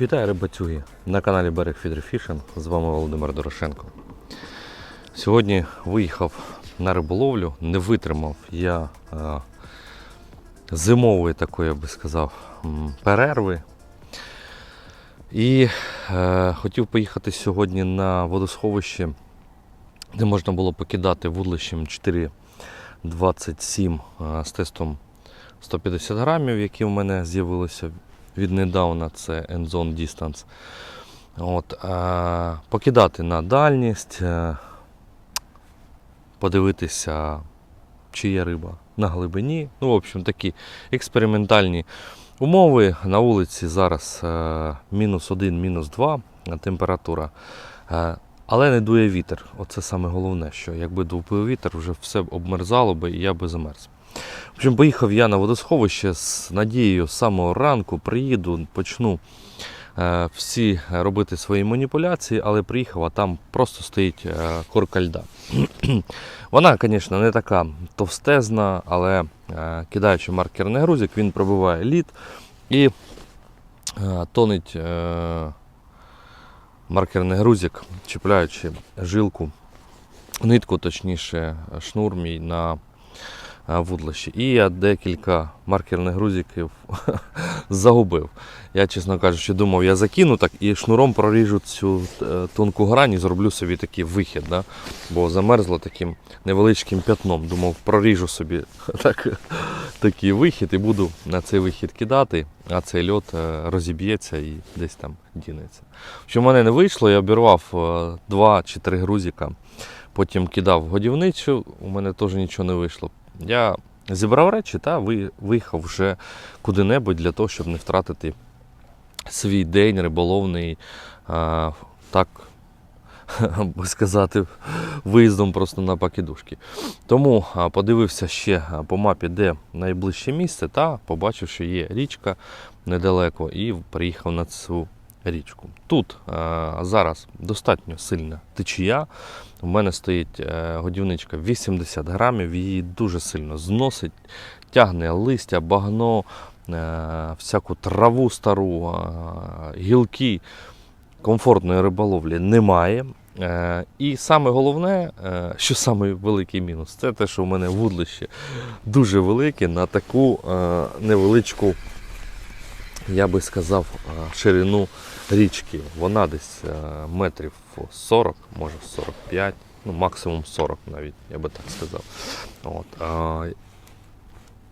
Вітаю рибацюги на каналі Берег Фідерфішинг. З вами Володимир Дорошенко. Сьогодні виїхав на риболовлю, не витримав я е, зимової такої, я би сказав, перерви. І е, хотів поїхати сьогодні на водосховище, де можна було покидати вудлищем 4,27 е, з тестом 150 грамів, які в мене з'явилися віднедавна, це Endzone Distance. От, е, покидати на дальність, е, подивитися, чи є риба на глибині. Ну, в общем, такі експериментальні умови. На вулиці зараз е, мінус 1, мінус 2 температура. Е, але не дує вітер. Оце саме головне, що якби дув вітер, вже все б обмерзало би і я би замерз. В общем, поїхав я на водосховище з надією з самого ранку, приїду, почну е, всі робити свої маніпуляції, але приїхав, а там просто стоїть е, корка льда. Вона, звісно, не така товстезна, але е, кидаючи маркерний грузик, він пробиває лід і е, тонить е, маркерний грузик, чіпляючи жилку, нитку, точніше, шнур мій на е, вудлищі. І я декілька маркерних грузиків загубив. Я, чесно кажучи, думав, я закину так і шнуром проріжу цю е, тонку грань і зроблю собі такий вихід. Да? Бо замерзло таким невеличким п'ятном. Думав, проріжу собі так, такий вихід і буду на цей вихід кидати, а цей льот е, розіб'ється і десь там дінеться. Що в мене не вийшло, я обірвав два чи три грузика, потім кидав годівницю, у мене теж нічого не вийшло. Я зібрав речі та виїхав вже куди-небудь для того, щоб не втратити свій день риболовний, а, так би сказати, виїздом просто на покидушки. Тому подивився ще по мапі, де найближче місце, та побачив, що є річка недалеко, і приїхав на цю річку. Тут а, зараз достатньо сильна течія. У мене стоїть е, годівничка 80 грамів, її дуже сильно зносить, тягне листя, багно, е, всяку траву стару, е, гілки. Комфортної риболовлі немає. Е, І саме головне, е, що саме великий мінус, це те, що у мене вудлище дуже велике на таку е, невеличку, я би сказав, е, ширину річки. Вона десь е, метрів 40, може 45, ну максимум 40 навіть, я би так сказав. От, е,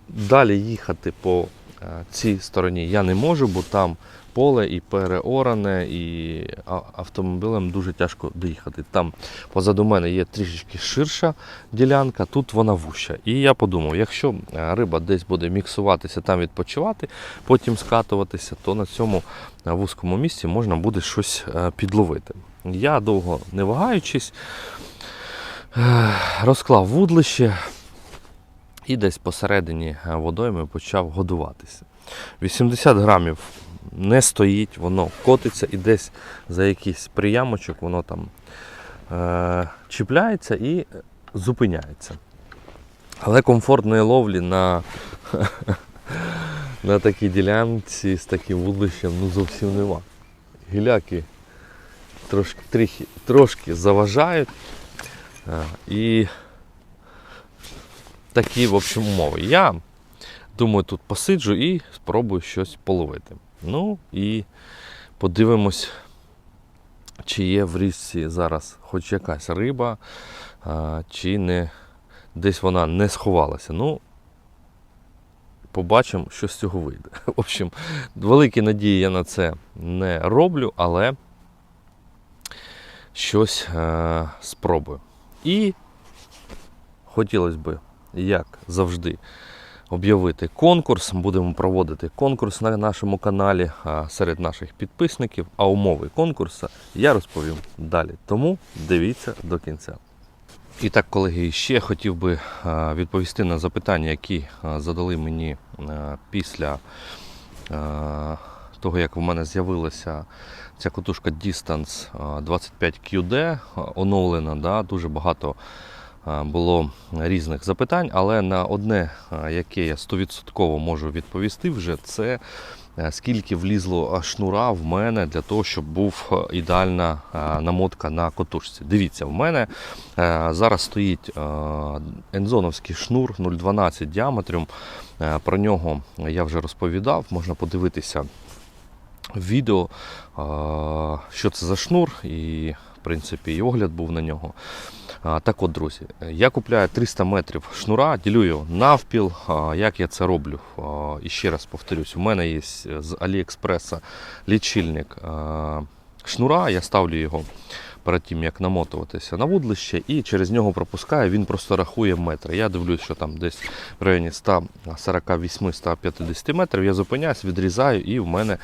Далі їхати по цій стороні я не можу, бо там поле і переоране, і автомобілем дуже тяжко доїхати. Там позаду мене є трішечки ширша ділянка, тут вона вуща. І я подумав, якщо е, риба десь буде міксуватися, там відпочивати, потім скатуватися, то на цьому е, вузькому місці можна буде щось е, підловити. Я довго не вагаючись, е, розклав вудлище і десь посередині е, водойми почав годуватися. 80 грамів не стоїть, воно котиться і десь за якийсь приямочок воно там е, чіпляється і зупиняється. Але комфортної ловлі на, на такій ділянці з таким вудлищем ну, зовсім нема. Гіляки трошки, трохи, трошки заважають. е, і такі, в общем, умови. Я думаю, тут посиджу і спробую щось половити. Ну і подивимось, чи є в річці зараз хоч якась риба, чи не десь вона не сховалася. Ну, побачимо, що з цього вийде. В общем, великі надії я на це не роблю, але щось е, спробую. І хотілося б, як завжди, об'явити конкурс. Будемо проводити конкурс на нашому каналі серед наших підписників. А умови конкурсу я розповім далі. Тому дивіться до кінця. І так, колеги, ще хотів би відповісти на запитання, які задали мені після того, як в мене з'явилася ця котушка Distance 25 QD оновлена. Да, дуже багато було різних запитань, але на одне, яке я 100% можу відповісти вже, це е, скільки влізло е, шнура в мене для того, щоб був е, ідеальна е, намотка на котушці. Дивіться, в мене е, зараз стоїть е, ензоновський шнур 0,12 діаметром. Е, Про нього я вже розповідав, можна подивитися відео, е, що це за шнур, і принципі і огляд був на нього. Так от, друзі, я купляю 300 метрів шнура, ділю його навпіл. Як я це роблю? І ще раз повторюсь, у мене є з Аліекспреса лічильник шнура, я ставлю його перед тим, як намотуватися на вудлище, і через нього пропускаю, він просто рахує метри. Я дивлюсь, що там десь в районі 148-150 метрів. Я зупиняюсь, відрізаю, і в мене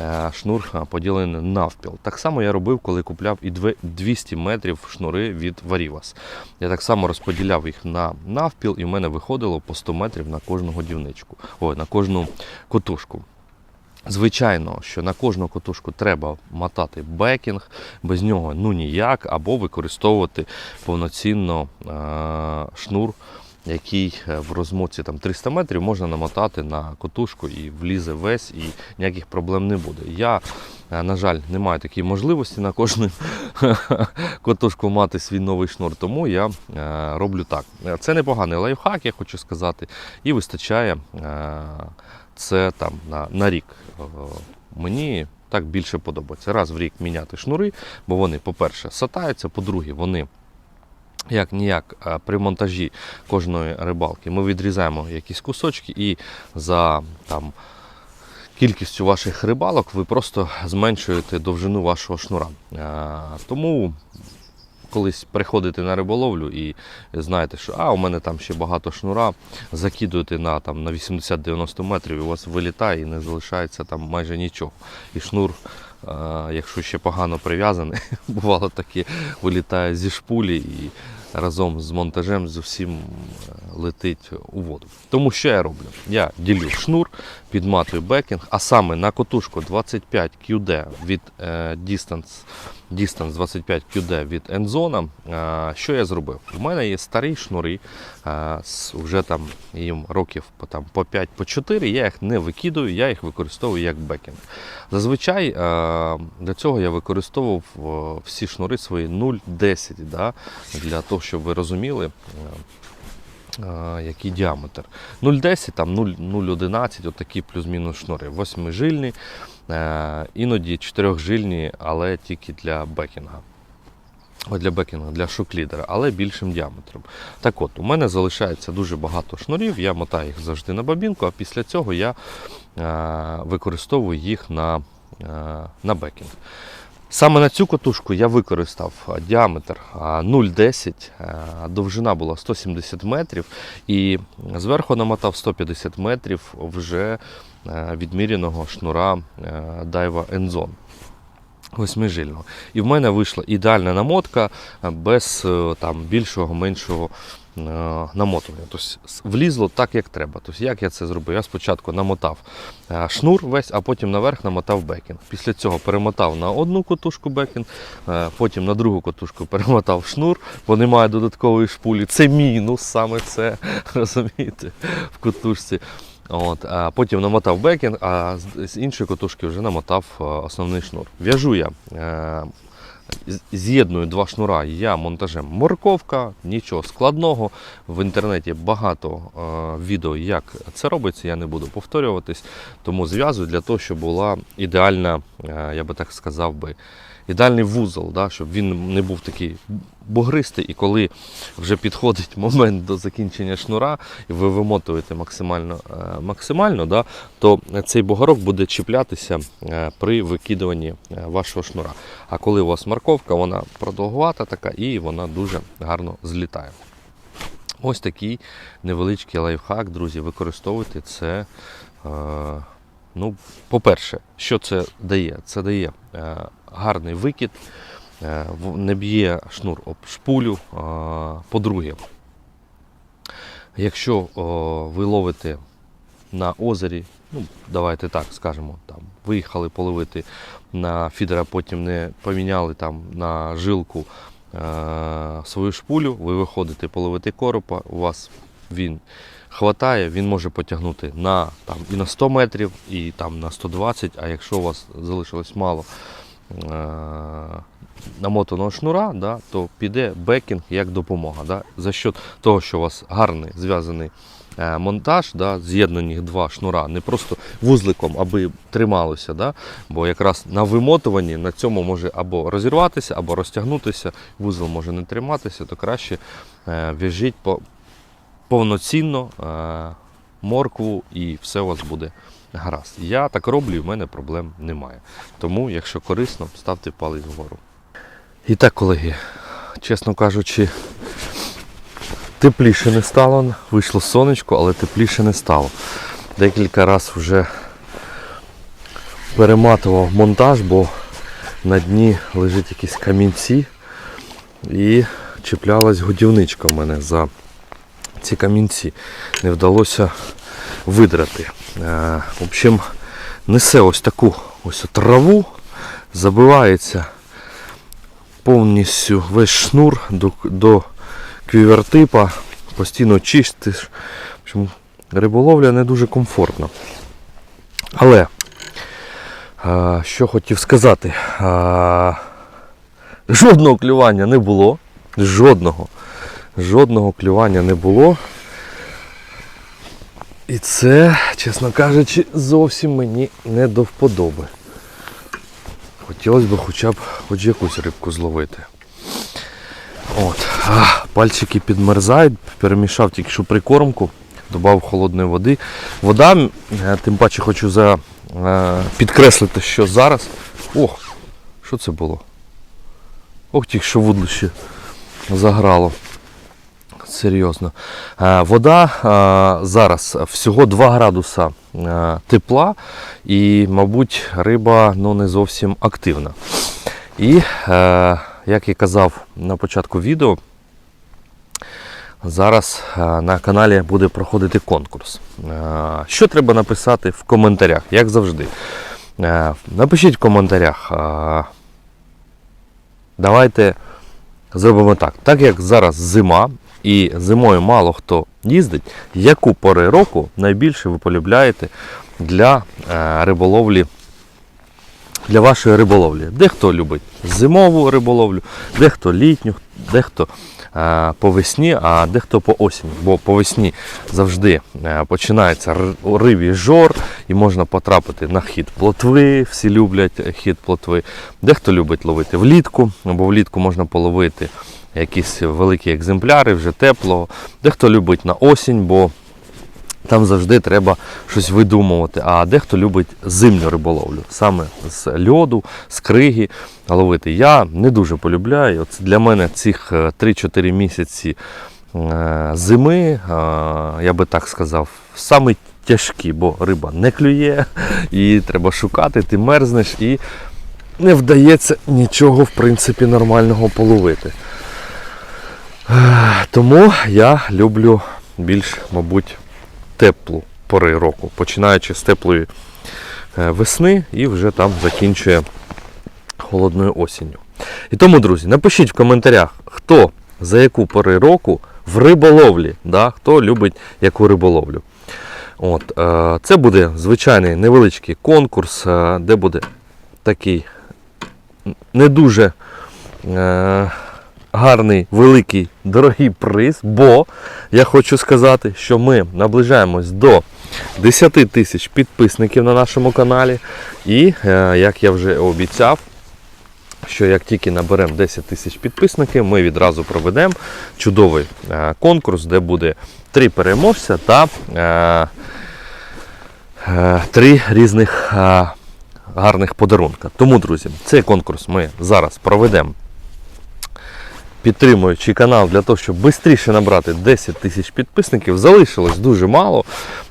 е, шнур поділений навпіл. Так само я робив, коли купляв і 200 метрів шнури від Varivas. Я так само розподіляв їх на навпіл, і в мене виходило по 100 метрів на кожну годівничку, ой, на кожну котушку. Звичайно, що на кожну котушку треба мотати бекінг, без нього ну ніяк, або використовувати повноцінно е- шнур, який е, в розмотці там 300 метрів можна намотати на котушку і влізе весь, і ніяких проблем не буде. Я, е, на жаль, не маю такої можливості на кожну котушку мати свій новий шнур, тому я роблю так. Це непоганий лайфхак, я хочу сказати, і вистачає. Це там на, на рік. Е, Мені так більше подобається. Раз в рік міняти шнури, бо вони, по-перше, сатаються, по-друге, вони. Як ніяк е, при монтажі кожної рибалки ми відрізаємо якісь кусочки і за там, кількістю ваших рибалок ви просто зменшуєте довжину вашого шнура. Е, Тому колись приходите на риболовлю і знаєте, що а, у мене там ще багато шнура, закидуєте на, там, на 80-90 метрів, і у вас вилітає і не залишається там майже нічого. І шнур, а, якщо ще погано прив'язаний, бувало таке, вилітає зі шпулі і разом з монтажем з усім е, летить у воду. Тому що я роблю? Я ділю шнур, підматую бекінг, а саме на котушку 25 QD від Distance, Distance 25 QD від Enzona. Е, що я зробив? У мене є старі шнури, е, вже там їм років там, по 5 по 4, я їх не викидаю, я їх використовую як бекінг. Зазвичай е, для цього я використовував всі шнури свої 0,10 да, для того, щоб ви розуміли. Який діаметр? 0,10, там 0,11, отакі плюс-мінус шнури. Восьмижильні, е, іноді чотирьохжильні, але тільки для бекінга. Для бекінгу, для шоклідера, але більшим діаметром. Так от, у мене залишається дуже багато шнурів, я мотаю їх завжди на бабінку, а після цього я е, використовую їх на, е, на бекінг. Саме на цю котушку я використав діаметр 0,10, довжина була 170 метрів, і зверху намотав 150 метрів вже відміряного шнура е, Daiwa Enzone восьмижильного. І в мене вийшла ідеальна намотка без е, там, більшого, меншого намотування. Тобто влізло так, як треба. Тобто, як я це зробив? Я спочатку намотав е, шнур весь, а потім наверх намотав бекінг. Після цього перемотав на одну котушку бекінг, е, потім на другу котушку перемотав шнур, бо немає додаткової шпулі. Це мінус, саме це розумієте, в котушці. От, а потім намотав бекінг, а з, іншої котушки вже намотав е, основний шнур. В'яжу я, е, з'єдную два шнура я монтажем морковка, нічого складного. В інтернеті багато е, відео, як це робиться, я не буду повторюватись, тому зв'язую для того, щоб була ідеальна, е, я би так сказав би, ідеальний вузол, да, щоб він не був такий бугристий, і коли вже підходить момент до закінчення шнура, і ви вимотуєте максимально, е, максимально да, то цей бугорок буде чіплятися е, при викидуванні е, вашого шнура. А коли у вас морковка, вона продовгувата така і вона дуже гарно злітає. Ось такий невеличкий лайфхак, друзі, використовуйте це. Е, ну, по-перше, що це дає? Це дає е, гарний викид, е, не б'є шнур об шпулю. Е, по-друге, якщо о, ви ловите на озері, ну, давайте так скажемо, там, виїхали половити на фідера, потім не поміняли там на жилку е, свою шпулю, ви виходите половити коропа, у вас він хватає, він може потягнути на, там, і на 100 метрів, і там, на 120, а якщо у вас залишилось мало е- намотаного шнура, да, то піде бекінг як допомога. Да, за счет того, що у вас гарний зв'язаний е, монтаж, да, з'єднані два шнура, не просто вузликом, аби трималося. Да, бо якраз на вимотуванні на цьому може або розірватися, або розтягнутися, вузол може не триматися, то краще е, в'яжіть по, повноцінно е, моркву і все у вас буде гаразд. Я так роблю, і в мене проблем немає. Тому, якщо корисно, ставте палець вгору. І так, колеги, чесно кажучи, тепліше не стало. Вийшло сонечко, але тепліше не стало. Декілька разів вже перематував монтаж, бо на дні лежать якісь камінці і чіплялась годівничка в мене за ці камінці. Не вдалося видрати. Е, в общем, несе ось таку ось траву, забивається повністю весь шнур до, до квівертипа, постійно чистиш. В общем, риболовля не дуже комфортна. Але що хотів сказати, жодного клювання не було. Жодного. Жодного клювання не було. І це, чесно кажучи, зовсім мені не до вподоби. Хотілося б хоча б хоч якусь рибку зловити. От. А, пальчики підмерзають, перемішав тільки що прикормку, додав холодної води. Вода, е, тим паче хочу за, е, підкреслити, що зараз. Ох, що це було? Ох, тільки що вудлище заграло. Серйозно. Е, Вода е, зараз всього 2 градуса е, тепла і, мабуть, риба ну, не зовсім активна. І, як і казав на початку відео, зараз на каналі буде проходити конкурс. Що треба написати в коментарях, як завжди. Напишіть в коментарях. Давайте зробимо так. Так як зараз зима і зимою мало хто їздить, яку пори року найбільше ви полюбляєте для е, риболовлі, для вашої риболовлі? Дехто любить зимову риболовлю, дехто літню, дехто е, по весні, а дехто по осені. Бо по весні завжди е, починається р- риві жор і можна потрапити на хід плотви. Всі люблять хід плотви. Дехто любить ловити влітку, бо влітку можна половити якісь великі екземпляри, вже тепло. Дехто любить на осінь, бо там завжди треба щось видумувати. А дехто любить зимню риболовлю, саме з льоду, з криги ловити. Я не дуже полюбляю. От для мене цих е, 3-4 місяці е, зими, е, я би так сказав, саме тяжкі, бо риба не клює, і треба шукати, ти мерзнеш і не вдається нічого в принципі нормального половити. Тому я люблю більш, мабуть, теплу пори року, починаючи з теплої е, весни і вже там закінчує холодною осінню. І тому, друзі, напишіть в коментарях, хто за яку пори року в риболовлі, да, хто любить яку риболовлю. От, е, це буде звичайний невеличкий конкурс, е, де буде такий не дуже гарний, великий, дорогий приз, бо я хочу сказати, що ми наближаємось до 10 тисяч підписників на нашому каналі. І, е, як я вже обіцяв, що як тільки наберемо 10 тисяч підписників, ми відразу проведемо чудовий е, конкурс, де буде три переможця та е, три різних гарних подарунка. Тому, друзі, цей конкурс ми зараз проведемо підтримуючи канал для того, щоб швидше набрати 10 тисяч підписників. Залишилось дуже мало.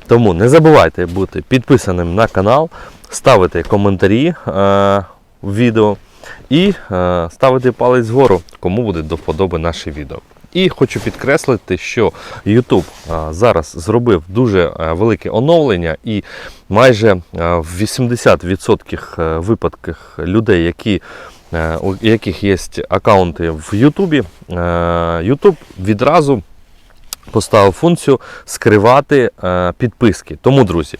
Тому не забувайте бути підписаним на канал, ставити коментарі е, в відео і е, ставити палець вгору, кому буде до вподоби наше відео. І хочу підкреслити, що YouTube е, зараз зробив дуже е, велике оновлення, і майже в 80% е, випадках людей, які у яких є аккаунти в Ютубі, е, YouTube відразу поставив функцію скривати е, підписки. Тому, друзі,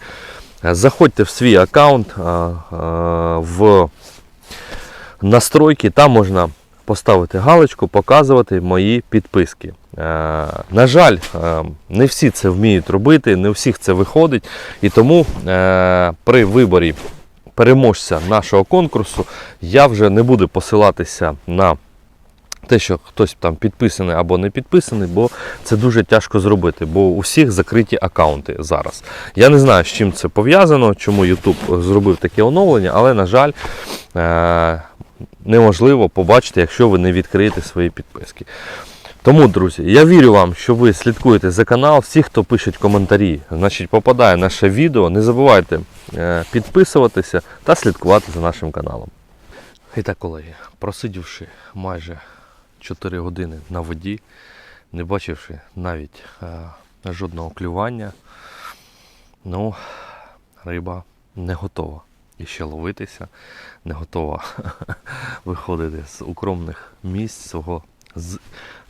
е, заходьте в свій аккаунт е, е, в настройки, там можна поставити галочку, показувати мої підписки. Е, на жаль, е, не всі це вміють робити, не у всіх це виходить. І тому е, при виборі переможця нашого конкурсу я вже не буду посилатися на те, що хтось там підписаний або не підписаний, бо це дуже тяжко зробити, бо у всіх закриті аккаунти зараз. Я не знаю, з чим це пов'язано, чому YouTube зробив таке оновлення, але, на жаль, е- неможливо побачити, якщо ви не відкриєте свої підписки. Тому, друзі, я вірю вам, що ви слідкуєте за канал. Всі, хто пишуть коментарі, значить попадає наше відео. Не забувайте е, підписуватися та слідкувати за нашим каналом. І так, колеги, просидівши майже 4 години на воді, не бачивши навіть е, жодного клювання, ну, риба не готова іще ловитися, не готова виходити з укромних місць свого з-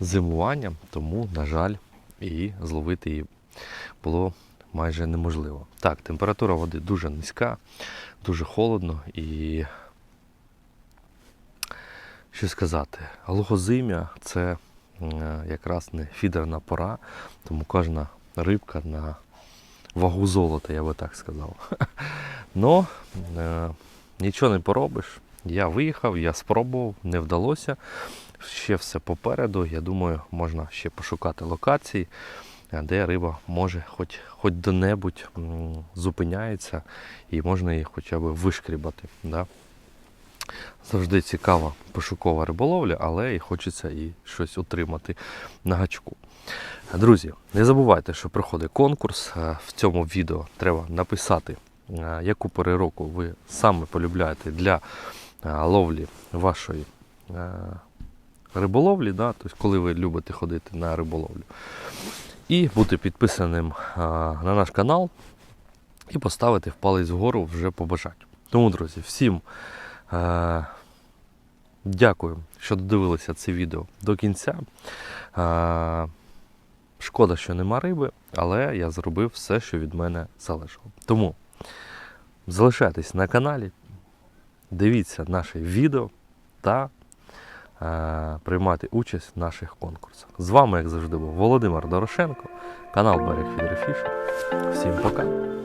зимування, тому, на жаль, і зловити її було майже неможливо. Так, температура води дуже низька, дуже холодно і що сказати, логозим'я це якраз не фідерна пора, тому кожна рибка на вагу золота, я би так сказав. Но е, нічого не поробиш. Я виїхав, я спробував, не вдалося. Ще все попереду. Я думаю, можна ще пошукати локації, е, де риба може хоч, хоч до-небудь зупиняється і можна її хоча б вишкрібати. Да? Завжди цікава пошукова риболовля, але і хочеться і щось отримати на гачку. Друзі, не забувайте, що проходить конкурс. Е, В цьому відео треба написати, е, яку пору року ви саме полюбляєте для ловлі вашої риболовлі, да? тобто коли ви любите ходити на риболовлю. І бути підписаним е, на наш канал і поставити в палець вгору вже по бажанню. Тому, друзі, всім е, дякую, що додивилися це відео до кінця. Е, Шкода, що нема риби, але я зробив все, що від мене залежало. Тому залишайтесь на каналі, дивіться наші відео та приймати участь в наших конкурсах. З вами, як завжди, був Володимир Дорошенко, канал Берег Фідерфіш. Всім пока!